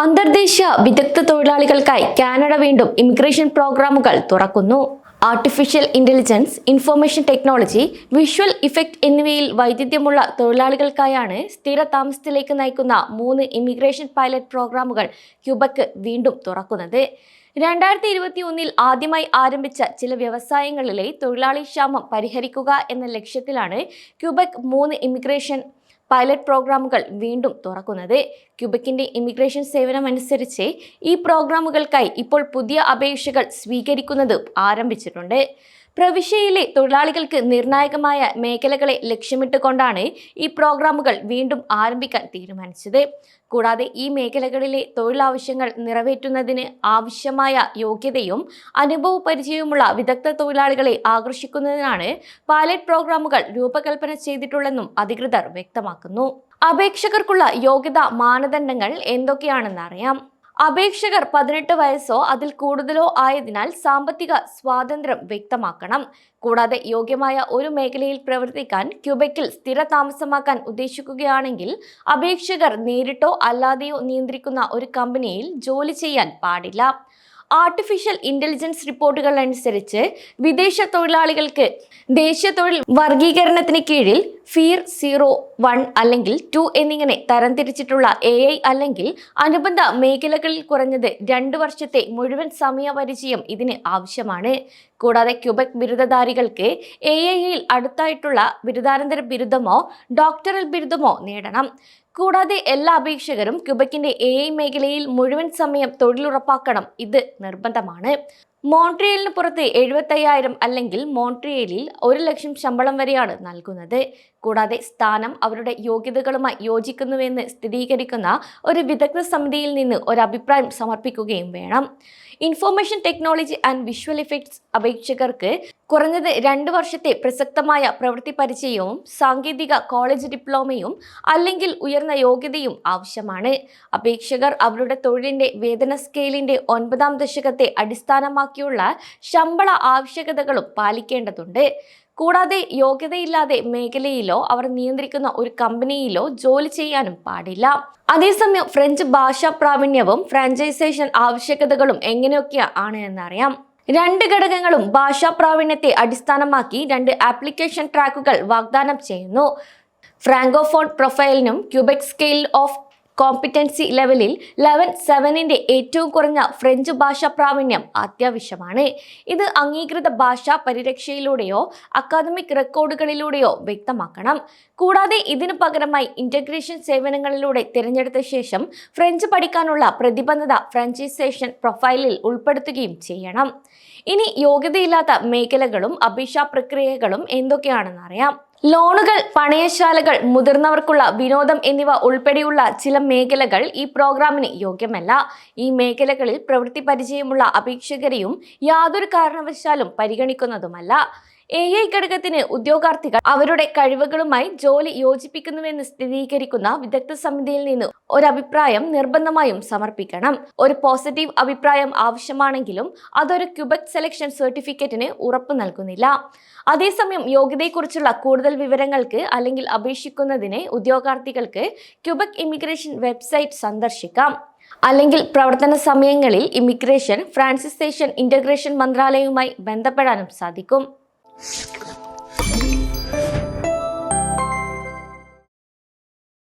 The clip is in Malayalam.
അന്തർദേശീയ വിദഗ്ധ തൊഴിലാളികൾക്കായി കാനഡ വീണ്ടും ഇമിഗ്രേഷൻ പ്രോഗ്രാമുകൾ തുറക്കുന്നു. Artificial intelligence information technology visual effect എന്നിവയിൽ വൈദഗ്ധ്യമുള്ള തൊഴിലാളികൾക്കായാണ് സ്ഥിര താമസത്തിലേക്ക് നയിക്കുന്ന മൂന്ന് ഇമിഗ്രേഷൻ പൈലറ്റ് പ്രോഗ്രാമുകൾ ക്യൂബക്ക് വീണ്ടും തുറക്കുന്നത്. രണ്ടായിരത്തി ഇരുപത്തി ഒന്നിൽ ആദ്യമായി ആരംഭിച്ച ചില വ്യവസായങ്ങളിലെ തൊഴിലാളി ക്ഷാമം പരിഹരിക്കുക എന്ന ലക്ഷ്യത്തിലാണ് ക്യൂബക് മൂന്ന് ഇമിഗ്രേഷൻ പൈലറ്റ് പ്രോഗ്രാമുകൾ വീണ്ടും തുറക്കുന്നത്. ക്യൂബക്കിന്റെ ഇമിഗ്രേഷൻ സേവനമനുസരിച്ച് ഈ പ്രോഗ്രാമുകൾക്കായി ഇപ്പോൾ പുതിയ അപേക്ഷകൾ സ്വീകരിക്കുന്നത് ആരംഭിച്ചിട്ടുണ്ട്. പ്രവിശ്യയിലെ തൊഴിലാളികൾക്ക് നിർണായകമായ മേഖലകളെ ലക്ഷ്യമിട്ടുകൊണ്ടാണ് ഈ പ്രോഗ്രാമുകൾ വീണ്ടും ആരംഭിക്കാൻ തീരുമാനിച്ചത്. കൂടാതെ ഈ മേഖലകളിലെ തൊഴിലാവശ്യങ്ങൾ നിറവേറ്റുന്നതിന് ആവശ്യമായ യോഗ്യതയും അനുഭവ പരിചയവുമുള്ള വിദഗ്ധ തൊഴിലാളികളെ ആകർഷിക്കുന്നതിനാണ് പൈലറ്റ് പ്രോഗ്രാമുകൾ രൂപകൽപ്പന ചെയ്തിട്ടുള്ളതെന്നും അധികൃതർ വ്യക്തമാക്കുന്നു. അപേക്ഷകർക്കുള്ള യോഗ്യതാ മാനദണ്ഡങ്ങൾ എന്തൊക്കെയാണെന്ന് അറിയാം അപേക്ഷകർ പതിനെട്ട് വയസ്സോ അതിൽ കൂടുതലോ ആയതിനാൽ സാമ്പത്തിക സ്വാതന്ത്ര്യം വ്യക്തമാക്കണം. കൂടാതെ യോഗ്യമായ ഒരു മേഖലയിൽ പ്രവർത്തിക്കാൻ ക്യൂബക്കിൽ സ്ഥിര താമസമാക്കാൻ ഉദ്ദേശിക്കുകയാണെങ്കിൽ അപേക്ഷകർ നേരിട്ടോ അല്ലാതെയോ നിയന്ത്രിക്കുന്ന ഒരു കമ്പനിയിൽ ജോലി ചെയ്യാൻ പാടില്ല. ആർട്ടിഫിഷ്യൽ ഇന്റലിജൻസ് റിപ്പോർട്ടുകൾ അനുസരിച്ച് വിദേശ തൊഴിലാളികൾക്ക് ദേശീയ തൊഴിൽ വർഗീകരണത്തിന് കീഴിൽ ഫീർ സീറോ വൺ അല്ലെങ്കിൽ ടു എന്നിങ്ങനെ തരംതിരിച്ചിട്ടുള്ള എ ഐ അല്ലെങ്കിൽ അനുബന്ധ മേഖലകളിൽ കുറഞ്ഞത് രണ്ട് വർഷത്തെ മുഴുവൻ സമയ പരിചയം ഇതിന് ആവശ്യമാണ്. കൂടാതെ ക്യൂബക് ബിരുദധാരികൾക്ക് എ ഐയിൽ അടുത്തായിട്ടുള്ള ബിരുദാനന്തര ബിരുദമോ ഡോക്ടറൽ ബിരുദമോ നേടണം. കൂടാതെ എല്ലാ അപേക്ഷകരും ക്യൂബക്കിന്റെ എ ഐ മേഖലയിൽ മുഴുവൻ സമയം തൊഴിലുറപ്പാക്കണം. ഇത് നിർബന്ധമാണ്. മോൺട്രിയലിന് പുറത്ത് എഴുപത്തയ്യായിരം അല്ലെങ്കിൽ മോൺട്രിയലിൽ ഒരു ലക്ഷം ശമ്പളം വരെയാണ് നൽകുന്നത്. കൂടാതെ സ്ഥാനം അവരുടെ യോഗ്യതകളുമായി യോജിക്കുന്നുവെന്ന് സ്ഥിരീകരിക്കുന്ന ഒരു വിദഗ്ധ സമിതിയിൽ നിന്ന് ഒരു അഭിപ്രായം സമർപ്പിക്കുകയും വേണം. Information technology and visual effects അപേക്ഷകർക്ക് കുറഞ്ഞത് രണ്ട് വർഷത്തെ പ്രസക്തമായ പ്രവൃത്തി പരിചയവും സാങ്കേതിക കോളേജ് ഡിപ്ലോമയും അല്ലെങ്കിൽ ഉയർന്ന യോഗ്യതയും ആവശ്യമാണ്. അപേക്ഷകർ അവരുടെ തൊഴിലിന്റെ വേതന സ്കെയിലിന്റെ ഒൻപതാം ദശകത്തെ അടിസ്ഥാനമാക്കിയുള്ള ശമ്പള ആവശ്യകതകളും പാലിക്കേണ്ടതുണ്ട്. കൂടാതെ യോഗ്യതയില്ലാതെ മേഖലയിലോ അവർ നിയന്ത്രിക്കുന്ന ഒരു കമ്പനിയിലോ ജോലി ചെയ്യാനും പാടില്ല. അതേസമയം ഫ്രഞ്ച് ഭാഷാ പ്രാവീണ്യവും ഫ്രാഞ്ചൈസേഷൻ ആവശ്യകതകളും എങ്ങനെയൊക്കെ ആണ് എന്നറിയാം. രണ്ട് ഘടകങ്ങളും ഭാഷാ പ്രാവീണ്യത്തെ അടിസ്ഥാനമാക്കി രണ്ട് ആപ്ലിക്കേഷൻ ട്രാക്കുകൾ വാഗ്ദാനം ചെയ്യുന്നു. ഫ്രാങ്കോഫോൺ പ്രൊഫൈലിനും ക്യൂബെക് സ്കെയിൽ ഓഫ് കോമ്പിറ്റൻസി ലെവലിൽ ലെവൻ സെവനിന്റെ ഏറ്റവും കുറഞ്ഞ ഫ്രഞ്ച് ഭാഷാ പ്രാവീണ്യം അത്യാവശ്യമാണ്. ഇത് അംഗീകൃത ഭാഷാ പരിരക്ഷയിലൂടെയോ അക്കാദമിക് റെക്കോർഡുകളിലൂടെയോ വ്യക്തമാക്കണം. കൂടാതെ ഇതിനു പകരമായി ഇന്റഗ്രേഷൻ സേവനങ്ങളിലൂടെ തിരഞ്ഞെടുത്ത ശേഷം ഫ്രഞ്ച് പഠിക്കാനുള്ള പ്രതിബദ്ധത ഫ്രഞ്ചൈസേഷൻ പ്രൊഫൈലിൽ ഉൾപ്പെടുത്തുകയും ചെയ്യണം. ഇനി യോഗ്യതയില്ലാത്ത മേഖലകളും അപേക്ഷാ പ്രക്രിയകളും എന്തൊക്കെയാണെന്ന് അറിയാം. ലോണുകൾ പണയശാലകൾ മുതിർന്നവർക്കുള്ള വിനോദം എന്നിവ ഉൾപ്പെടെയുള്ള ചില മേഖലകൾ ഈ പ്രോഗ്രാമിന് യോഗ്യമല്ല. ഈ മേഖലകളിൽ പ്രവൃത്തി പരിചയമുള്ള അപേക്ഷകരെയും യാതൊരു കാരണവശാലും പരിഗണിക്കുന്നതുമല്ല. എ ഐ ഘടകത്തിന് ഉദ്യോഗാർത്ഥികൾ അവരുടെ കഴിവുകളുമായി ജോലി യോജിപ്പിക്കുന്നുവെന്ന് സ്ഥിരീകരിക്കുന്ന വിദഗ്ധ സമിതിയിൽ നിന്ന് ഒരു അഭിപ്രായം നിർബന്ധമായും സമർപ്പിക്കണം. ഒരു പോസിറ്റീവ് അഭിപ്രായം ആവശ്യമാണെങ്കിലും അതൊരു ക്യുബക് സെലക്ഷൻ സർട്ടിഫിക്കറ്റിന് ഉറപ്പ് നൽകുന്നില്ല. അതേസമയം യോഗ്യതയെക്കുറിച്ചുള്ള കൂടുതൽ വിവരങ്ങൾക്ക് അല്ലെങ്കിൽ അപേക്ഷിക്കുന്നതിന് ഉദ്യോഗാർത്ഥികൾക്ക് ക്യുബക് ഇമിഗ്രേഷൻ വെബ്സൈറ്റ് സന്ദർശിക്കാം. അല്ലെങ്കിൽ പ്രവർത്തന സമയങ്ങളിൽ ഇമിഗ്രേഷൻ ഫ്രാൻസിസേഷൻ ഇന്റഗ്രേഷൻ മന്ത്രാലയവുമായി ബന്ധപ്പെടാനും സാധിക്കും. Skip.